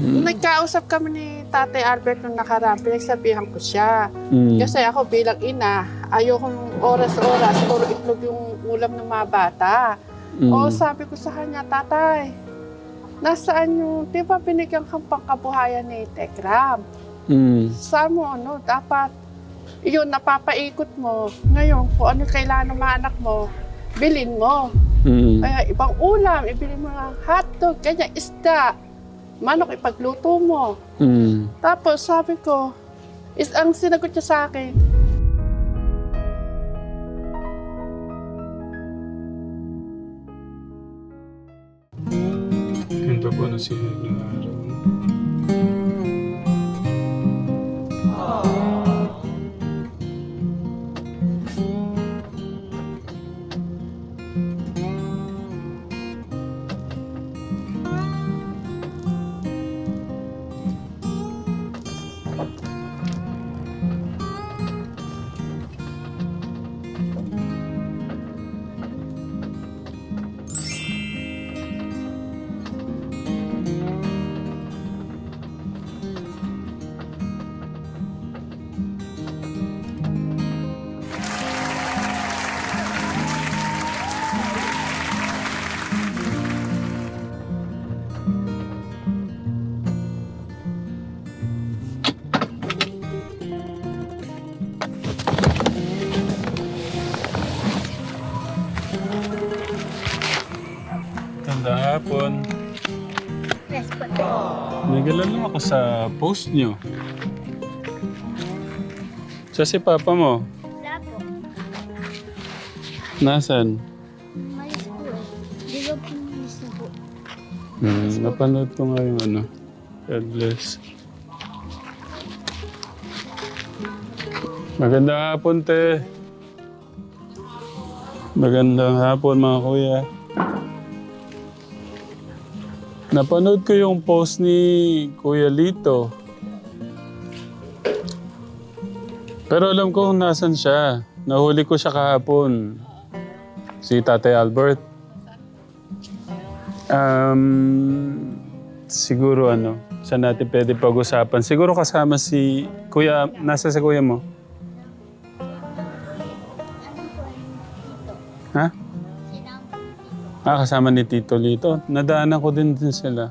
Nagkausap kami ni Tatay Albert nung nakaraan, pinagsabihan ko siya. Mm. Kasi ako bilang ina, ayokong oras-oras, puro itlog yung ulam ng mga bata. Mm. O sabi ko sa kanya, tatay, nasaan yung, di ba binigyan kang pangkabuhayan ni Tekram? Mm. Saan mo, ano, dapat, yun, napapaikot mo. Ngayon, kung ano kailangan ng mga anak mo, bilin mo. Mm. Kaya ibang ulam, ibili mo ng hotdog, ganyan, isda. Manok, ipagluto mo. Mm. Tapos sabi ko, is ang sinagot niya sa akin, Ganda po na si araw. Nagalan lang ako sa post nyo. Sa si papa mo, Wala po. nasan? Malis po eh. Di ba po malis na po? Hmm, napanood ko nga yung ano. God bless. Magandang hapon, te. Magandang hapon, mga kuya. Napanood ko yung post ni Kuya Lito. Pero alam ko kung nasan siya. Nahuli ko siya kahapon. Si Tatay Albert. Um, siguro ano, saan natin pwede pag-usapan? Siguro kasama si Kuya, nasa si Kuya mo? Ah, kasama ni Tito Lito. Nadaanan ko din din sila.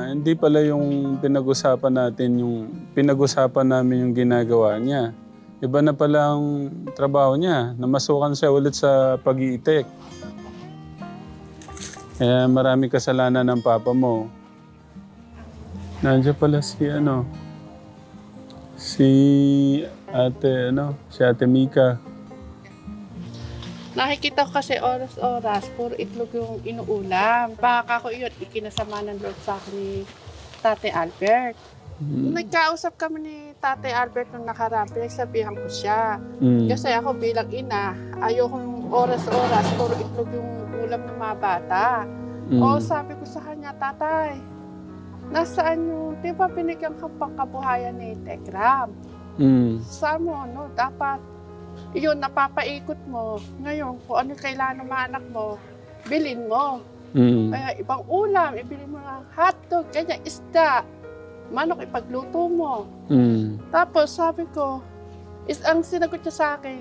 Ah, hindi pala yung pinag-usapan natin, yung pinag-usapan namin yung ginagawa niya. Iba na pala ang trabaho niya. Namasukan siya ulit sa pag-iitik. Kaya marami kasalanan ng papa mo. Nandiyan pala si ano, si ate, ano, si ate Mika. Nakikita ko kasi oras-oras, puro itlog yung inuulam. Baka ko yun, ikinasama ng Lord sa akin ni Tatay Albert. Mm. Nagkausap kami ni Tatay Albert nung nakaraan, pinagsabihan ko siya. Mm. Kasi ako bilang ina, ayokong oras-oras, puro itlog yung ulam ng mga bata. Mm. O sabi ko sa kanya, tatay, nasaan yung, di ba binigyan kang pangkabuhayan ni Tekram? Mm. Saan mo, no, dapat, yun, napapaikot mo. Ngayon, kung ano kailangan ng mga anak mo, bilin mo. Mm. Kaya ibang ulam, ibili mo ng hotdog, ganyan, isda. Manok, ipagluto mo. Mm. Tapos sabi ko, is ang sinagot niya sa akin,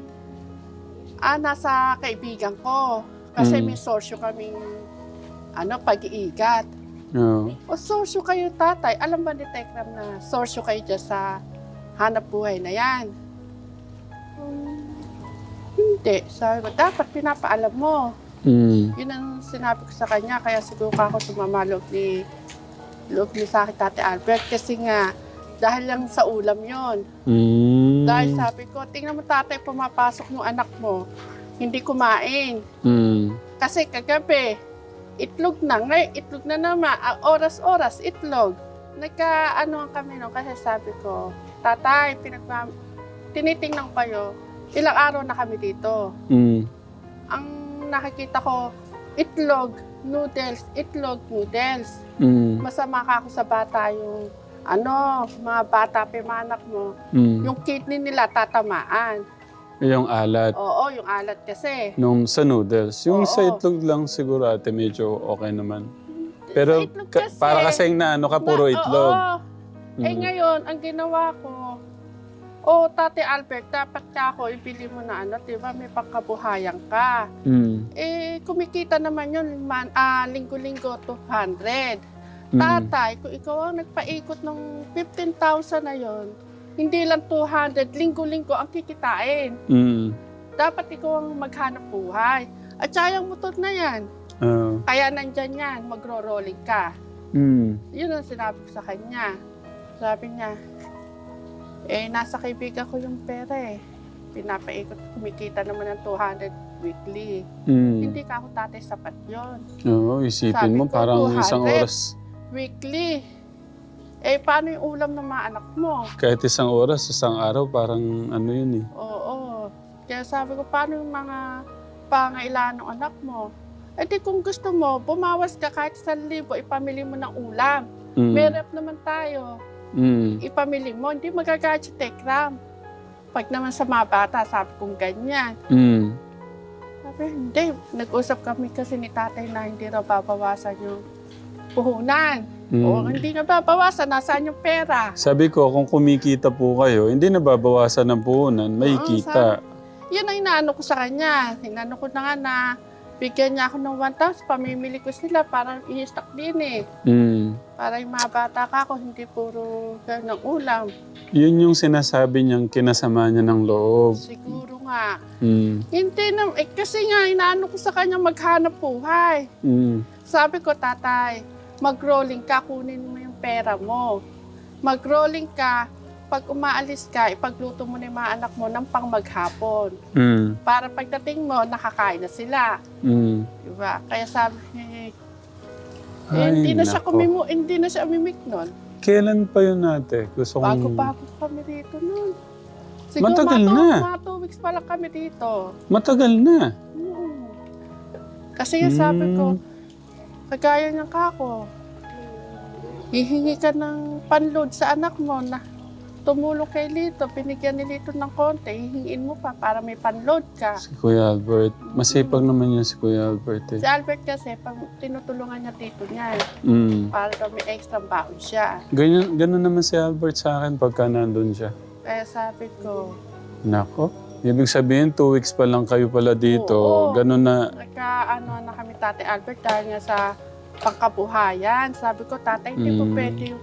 ah, nasa kaibigan ko. Kasi Mm. may sorsyo kaming, ano, pag-iigat. Oo. O sorsyo kayo, tatay. Alam ba ni Tekram na sorsyo kayo dyan sa hanap buhay na yan? "Hmm, hindi. Sabi ko, dapat pinapaalam mo. Mm. Yun ang sinabi ko sa kanya. Kaya siguro ako sumama loob ni, loob ni sa akin, Tate Albert. Kasi nga, dahil lang sa ulam yon Mm. Dahil sabi ko, tingnan mo tatay, pumapasok ng anak mo. Hindi kumain. Mm. Kasi kagabi, itlog na. Ngayon, itlog na naman. Ah, Oras-oras, itlog. Nagka-ano kami no, kasi sabi ko, tatay, pinagma... Tinitingnan ko kayo, ilang araw na kami dito. Mm. Ang nakikita ko, itlog, noodles, itlog, noodles. Mm. Masama ka ako sa bata yung, ano, mga bata, pimanak mo. Mm. Yung kidney nila tatamaan. Yung alat. Oo, yung alat kasi. Nung sa noodles. Yung sa Oo. itlog lang siguro ate medyo okay naman. Pero Itlog ka- kasi. para kasing na ano ka, puro Na- itlog. Oo. Eh Mm. ngayon, ang ginawa ko, oh, Tate Albert, dapat ka ako, ibili mo na ano, di ba, may pangkabuhayan ka. Mm. Eh, kumikita naman yun, man, ah, linggo-linggo, 200. Mm. Tatay, kung ikaw ang nagpaikot ng 15,000 na yon, hindi lang 200, linggo-linggo ang kikitain. Mm. Dapat ikaw ang maghanap buhay. At saka yung motor na yan, Ah. kaya nandyan yan, magro-rolling ka. Mm. Yun ang sinabi ko sa kanya. Sabi niya, eh, nasa kaibigan ko yung pera eh. Pinapaikot, kumikita naman ng 200 weekly. Mm. Hindi ka ako tatay sapat yon Oo, isipin Sabi mo ko, parang 200. isang oras. Weekly. Eh, paano yung ulam ng mga anak mo? Kahit isang oras, isang araw, parang ano yun eh. Oo. Kaya sabi ko, paano yung mga pangailangan ng anak mo? Eh di kung gusto mo, bumawas ka kahit sa libo, ipamili mo ng ulam. Mm. May rep naman tayo. Mm. ipamili mo, hindi magagamit si Tekram. Pag naman sa mga bata, sabi kong ganyan. Mm. Sabi, hindi. Nag-usap kami kasi ni tatay na hindi raw babawasan yung puhunan. Mm. O hindi nga babawasan, nasaan yung pera? Sabi ko, kung kumikita po kayo, hindi nababawasan ng puhunan, may Oo, kita. Yan ang inaano ko sa kanya. Inano ko na nga na bigyan niya ako ng 1,000, pamimili ko sila para i-stock din eh. Mm. Para yung mga bata ka ako, hindi puro ganang ulam. Yun yung sinasabi niyang kinasama niya ng loob. Siguro nga. Mm. Hindi na, eh, kasi nga inaano ko sa kanya maghanap buhay. Mm. Sabi ko, tatay, mag-rolling ka, kunin mo yung pera mo. Mag-rolling ka, pag umaalis ka, ipagluto mo na yung mga anak mo ng pang maghapon. Mm. Para pagdating mo, nakakain na sila. Mm. Diba? Kaya sabi, eh, eh, Ay, hindi na siya nako. kumimu, hindi na siya umimik nun. Kailan pa yun ate? Gusto kong... Bago-bago kami dito nun. Siguro Matagal mga two- na. Mga two weeks pa lang kami dito. Matagal na. Mm. Kasi yung sabi ko, Mm. kagaya ng kako, hihingi ka ng panload sa anak mo na tumulong kay Lito, binigyan ni Lito ng konti, hihingiin mo pa para may panload ka. Si Kuya Albert. Masipag naman yun si Kuya Albert eh. Si Albert kasi, pag tinutulungan niya tito niya, Mm. para daw may extra baon siya. Ganyan, ganun naman si Albert sa akin pagka nandun siya. Kaya sabi ko, Nako. Ibig sabihin, two weeks pa lang kayo pala dito. Oo. Ganun na. nagka ano na kami tate Albert dahil nga sa pangkabuhayan. Sabi ko, tatay, hindi po Mm. pwede yung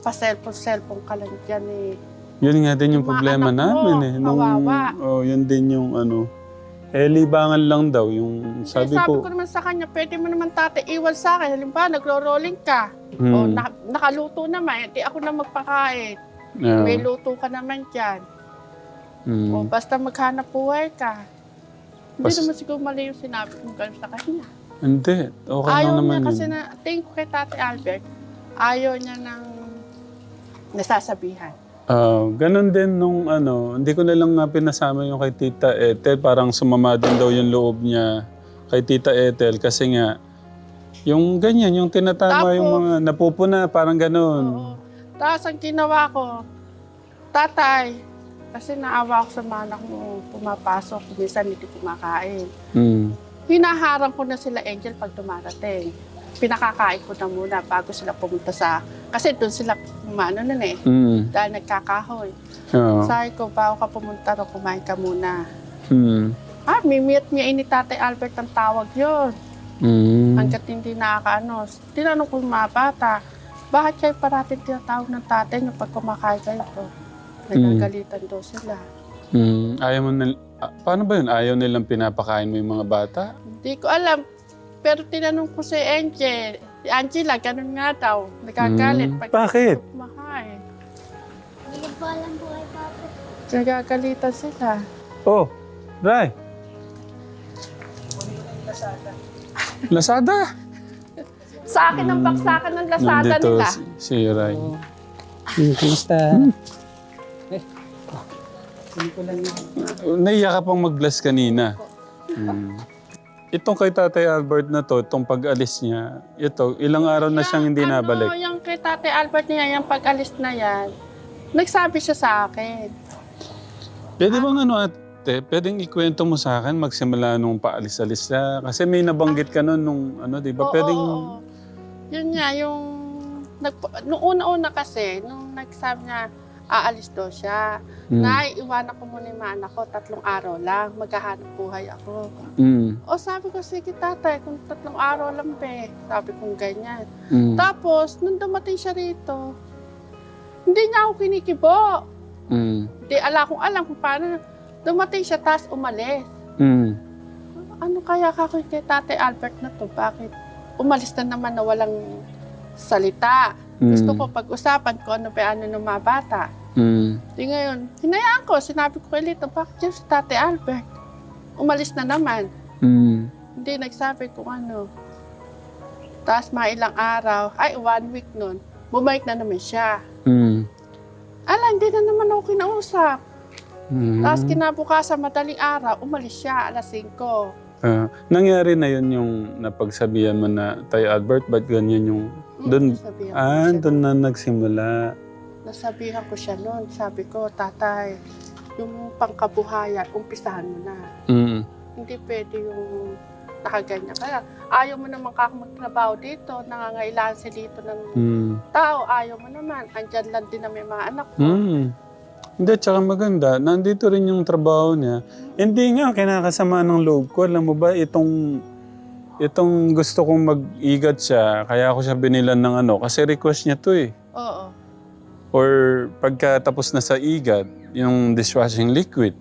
pa-cellphone-cellphone ka lang dyan eh. Yun nga din yung mga problema anak mo, namin eh. kawawa. oh, yun din yung ano. Eh, libangan lang daw. Yung Sabi, sabi sabi ko, ko. naman sa kanya, pwede mo naman tate iwan sa akin. Halimbawa, nagro-rolling ka. Hmm, O na, nakaluto naman, hindi ako na magpakain. yeah, May luto ka naman dyan. hmm. O basta maghanap buhay ka. Hindi Bas- naman siguro mali yung sinabi ko gano'n sa kanya. Hindi. Okay ayaw lang niya naman kasi yun. na, tingin ko kay Tate Albert, ayaw niya ng nasasabihan. Ah, ganun din nung ano, hindi ko na lang nga pinasama yung kay Tita Ethel. Parang sumama din daw yung loob niya kay Tita Ethel kasi nga, yung ganyan, yung tinatama yung Tapos- mga napupuna, parang ganun. Oo. Tapos ang ginawa ko, tatay, kasi naawa ako sa mga anak mo, pumapasok, minsan hindi kumakain. Hmm. Hinaharang ko na sila Angel pag dumarating. Pinakakain ko na muna bago sila pumunta sa... Kasi doon sila kumano nun eh, Hmm. dahil nagkakahoy. Oo. Sabi ko, bago ka pumunta ro, kumain ka muna. Hmm. Ah, mimit niya ini Tatay Albert ang tawag yon. Hmm. Hanggat hindi nakakaano. Tinanong ko yung mga bata, bakit kayo parating tinatawag ng tatay niyo pag kumakain kayo po? Nagagalitan daw sila. Hmm. Ayaw mo ah, paano ba yun? Ayaw nilang pinapakain mo yung mga bata? Hindi ko alam. Pero tinanong ko si Angel, si Angela, ganun nga daw. Nagagalit Hmm. pag Bakit? kumakain. Hindi ko pa alam po kay Papa. Nagagalitan sila. Oh, Ray. Lazada. Sa akin ang baksakan ng lasada Nandito nila. si, si Ray. Hmm, Kumusta? Eh, hindi ko lang yun. Naiyak ka pang mag-bless kanina. Hmm. Itong kay Tatay Albert na to, itong pag-alis niya, ito, ilang araw na siyang hindi Yung nabalik. Ano, yung kay Tate Albert niya, yung pag-alis na yan, nagsabi siya sa akin. Pwede bang ano ate, pwedeng ikwento mo sa akin magsimula nung paalis-alis na? Kasi may nabanggit ka nun nung ano, di ba? Oo, Pwedeng oo, oo. Yun nga, yung... Nagpo, nung una-una kasi, nung nagsabi niya, aalis daw siya. Mm. Nay, iwanan ko muna yung mga anak ko, tatlong araw lang, maghahanap buhay ako. Mm. O sabi ko, sige tatay, kung tatlong araw lang be. Sabi kong ganyan. Mm. Tapos, nung dumating siya rito, hindi niya ako kinikibo. Mm. Hindi ala kung alam kung paano. Dumating siya, tapos umalis. Mm. Ano kaya kako kay Tatay Albert na to? Bakit umalis na naman na walang salita? Gusto Mm. ko pag-usapan ko ano pa ano ng mga bata. Mm. Di ngayon, hinayaan ko, sinabi ko kay Lito, bakit yun si Tatay Albert? Umalis na naman. Mm. Hindi nagsabi kung ano. Tapos mga ilang araw, ay one week nun, bumalik na naman siya. Mm. Ala, hindi na naman ako kinausap. Mm. Tapos kinabukasan, madaling araw, umalis siya, alas 5. Ah, nangyari na yun yung napagsabihan mo na, Tay Albert, ba't ganyan yung... Doon, ko ah, siya doon na nagsimula. Nasabihan ko siya noon. Sabi ko, tatay, yung pangkabuhayan, umpisahan mo na. Mm. Hindi pwede yung nakaganyan. Kaya ayaw mo naman kako magtrabaho dito, nangangailangan si dito ng Mm. tao, ayaw mo naman. Andyan lang din na may mga anak ko. Mm. Hindi, tsaka maganda. Nandito rin yung trabaho niya. Hindi nga, kinakasama ng loob ko. Alam mo ba, itong itong gusto kong mag-igat siya, kaya ako siya binilan ng ano, kasi request niya to eh. Oo. Or pagka tapos na sa igat, yung dishwashing liquid.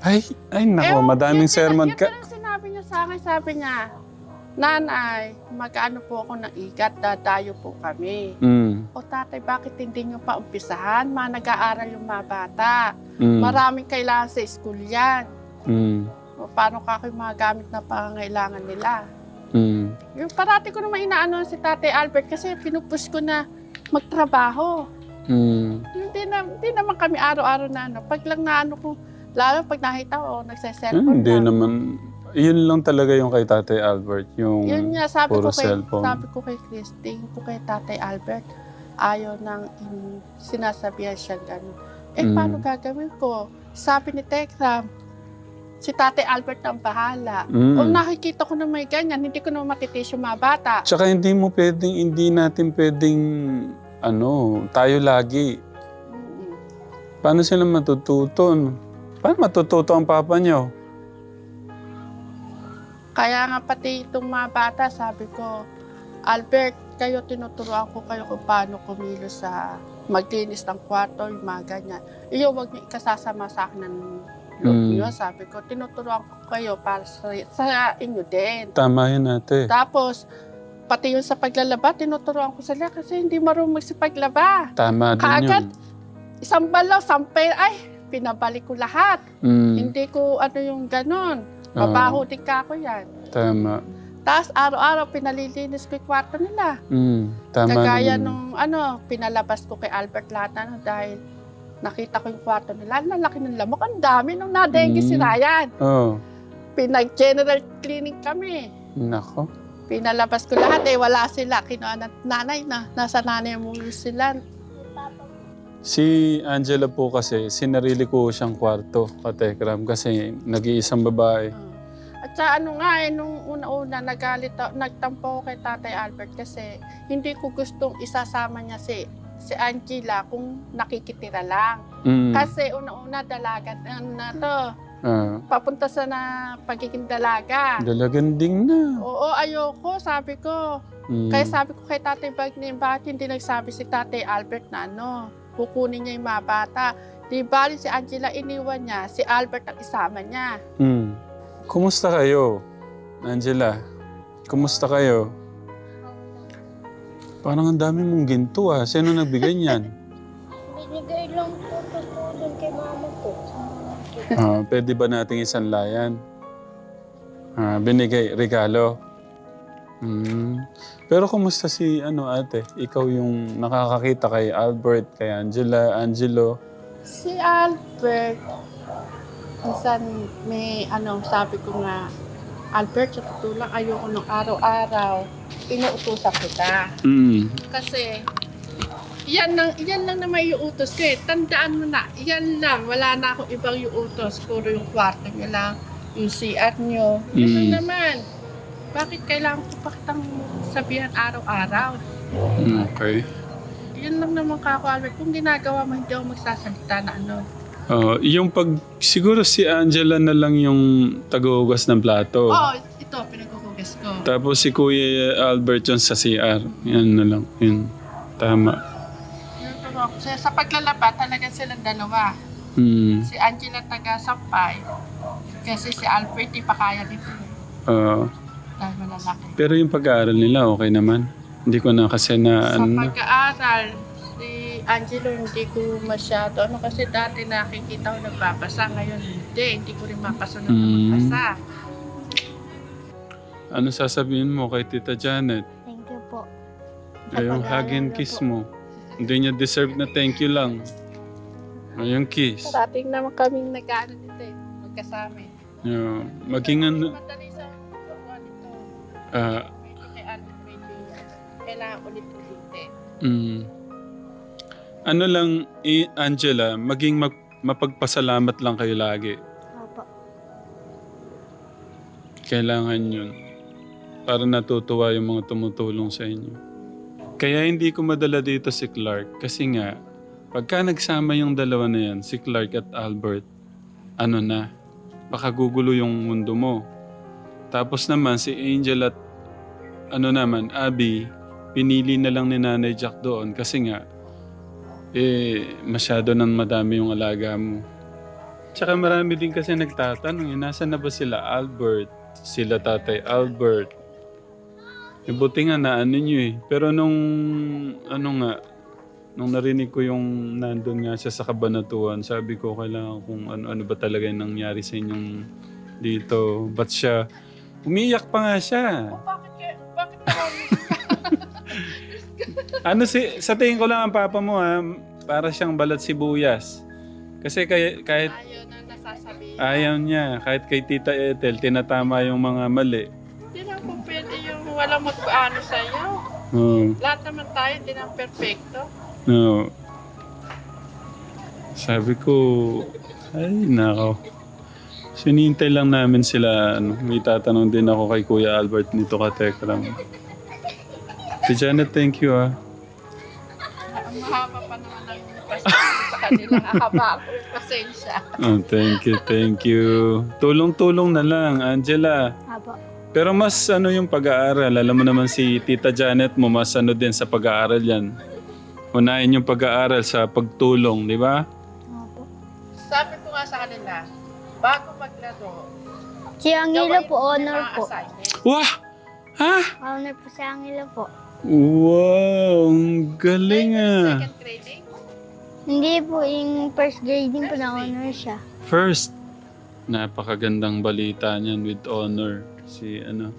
Ay, ay nako, Eh, madaming yun sermon Yun ka. ang sinabi niya sa akin, sabi niya, Nanay, mag-ano po ako ng igat, dadayo po kami. Mm, O tatay, bakit hindi niyo pa umpisahan? Mga nag-aaral yung mga bata. mm, Maraming kailangan sa school yan. mm, O, paano ka yung mga gamit na pangangailangan nila? mm, Yung parati ko naman inaano si Tatay Albert kasi pinupush ko na magtrabaho. mm, Hindi, na, hindi naman kami araw-araw na ano. Pag lang na ano ko, lalo pag nakita ko, nagsa-cellphone Hindi lang. naman, yun lang talaga yung kay Tatay Albert. Yung, Yun nga, sabi puro ko kay, cellphone. sabi ko kay Christine, ko kay Tatay Albert, ayaw nang in, sinasabihan siya gano'n. Eh, Mm. paano gagawin ko? Sabi ni Tekram, si Tatay Albert ang bahala. Mm. Kung nakikita ko na may ganyan, hindi ko na matitis yung mga bata. Tsaka hindi mo pwedeng, hindi natin pwedeng, ano, tayo lagi. Paano sila matututo? no? Paano matututo ang papa niyo? Kaya nga pati itong mga bata, sabi ko, Albert, kayo tinuturuan ko kayo kung paano kumilos sa maglinis ng kwarto, yung mga ganyan. Iyo, wag niyo ikasasama sa akin ng loob Mm. niyo. Sabi ko, tinuturuan ko kayo para sa, sa inyo din. Tama yun ate. Tapos, pati yung sa paglalaba, tinuturuan ko sila kasi hindi marunong magsipaglaba. Tama din Kaagad, yun. isang balaw, sampay, ay, pinabalik ko lahat. Mm. Hindi ko ano yung ganon. Oo, Mabaho din ka ako yan. tama. Tapos araw-araw pinalilinis ko yung kwarto nila. Mm. Tama Kagaya naman. nung ano, pinalabas ko kay Albert lahat ano, dahil nakita ko yung kwarto nila. Ang laki ng lamok. Ang dami nung nadengue si Mm. Ryan. Oh, Pinag-general cleaning kami. nako. Pinalabas ko lahat eh. Wala sila. Kinuha ng nanay na. Nasa nanay mo sila. Si Angela po kasi, sinarili ko siyang kwarto, katekram, kasi nag-iisang babae. At sa ano nga eh, nung una-una, nagalit, ako- nagtampo ako kay Tatay Albert kasi hindi ko gustong isasama niya si si Angela kung nakikitira lang. Mm. Kasi una-una dalaga ano na to, Ah, papunta sa na pagiging dalaga. dalaganding na. Oo, ayoko, sabi ko. Mm. Kaya sabi ko kay Tatay Bagnim, bakit hindi nagsabi si Tatay Albert na ano, kukunin niya yung mga bata. Di bali si Angela iniwan niya, si Albert ang isama niya. Mm. Kumusta kayo, Angela? Kumusta kayo? Parang ang dami mong ginto ah. Sino nagbigay niyan? Binigay lang po Ah, pwede ba nating isang layan? Ah, binigay, regalo. Mm. Pero kumusta si ano ate? Ikaw yung nakakakita kay Albert, kay Angela, Angelo. Si Albert, minsan may ano, sabi ko nga, Albert, sa totoo lang, ayoko nung araw-araw, inuutosan kita. Mm. Kasi, yan lang, yan lang na may iutos ko eh. Tandaan mo na, yan lang, wala na akong ibang iutos. Puro yung kwarto nyo lang, yung CR nyo. Lang Mm. naman. bakit kailangan ko pa kitang sabihan araw-araw? Okay. Yun lang naman kako, Albert. Kung ginagawa mo, hindi ako magsasalita na ano. Oh, yung pag siguro si Angela na lang yung taguhugas ng plato. Oo, oh, ito, pinagkukugas ko. Tapos si Kuya Albert yun sa CR. Yan na lang. Yun. Tama. Sa, sa paglalaba, talaga silang dalawa. Hmm. Si Angela taga Sampay. Kasi si Albert, di pa kaya dito. Oo. Dahil malalaki. pero yung pag-aaral nila okay naman. Hindi ko na kasi na Sa ano. pag-aaral, si Angelo hindi ko masyado. Ano kasi dati nakikita ko nagbabasa. Ngayon hindi. Hindi ko rin mapasunod na Mm. magbasa. Ano sasabihin mo kay Tita Janet? Thank you po. Ay, yung hug and kiss mo. Hindi niya deserve na thank you lang. Ay, yung kiss. Parating naman kaming nag-ano nito eh. Magkasama eh. Yeah. Maging ano, Madali sa paggawa nito. ah, Medyo kay ano, medyo kailangan ulit-ulitin. mm, ano lang, i- Angela, maging mag- mapagpasalamat lang kayo lagi. Opo. Kailangan yun. Para natutuwa yung mga tumutulong sa inyo. Kaya hindi ko madala dito si Clark. Kasi nga, pagka nagsama yung dalawa na yan, si Clark at Albert, ano na, baka gugulo yung mundo mo. Tapos naman si Angel at ano naman, Abby, pinili na lang ni Nanay Jack doon kasi nga, eh, masyado nang madami yung alaga mo. Tsaka marami din kasi nagtatanong, eh, nasa na ba sila Albert? Sila tatay Albert? Eh, buti nga na ano nyo eh. Pero nung, ano nga, nung narinig ko yung nandun nga siya sa kabanatuan, sabi ko kailangan kung ano, ano ba talaga yung nangyari sa inyong dito. Ba't siya, umiyak pa nga siya. Oh, bakit kaya, bakit naman Ano si, sa tingin ko lang ang papa mo ha, para siyang balat sibuyas. Kasi kay, kahit ayaw na nasasabihin? ayaw niya, kahit kay Tita Ethel, tinatama yung mga mali. Pwede yung walang mag-ano sa'yo. Oo. Lahat naman tayo, hindi na perfecto. No. Sabi ko, ay nako. Sinintay lang namin sila, ano, may tatanong din ako kay Kuya Albert nito ka Tekram. Si Janet, thank you ah. Ang mahaba pa naman ang pasensya sa kanila. Haba ako yung pasensya. Oh, thank you, thank you. Tulong-tulong na lang, Angela. Opo. Pero mas ano yung pag-aaral, alam mo naman si Tita Janet mo, mas ano din sa pag-aaral yan. Unahin yung pag-aaral sa pagtulong, di ba? Opo. Sabi ko nga sa kanila, bago maglaro, Si Angelo gawain po, mo honor mga po. assignment. Wah! Ha? Honor po si Angelo po. Wow! Ang galing ah! Second grading? Hindi po, yung first grading po na honor siya. First, napakagandang balita niyan with honor. Si ano,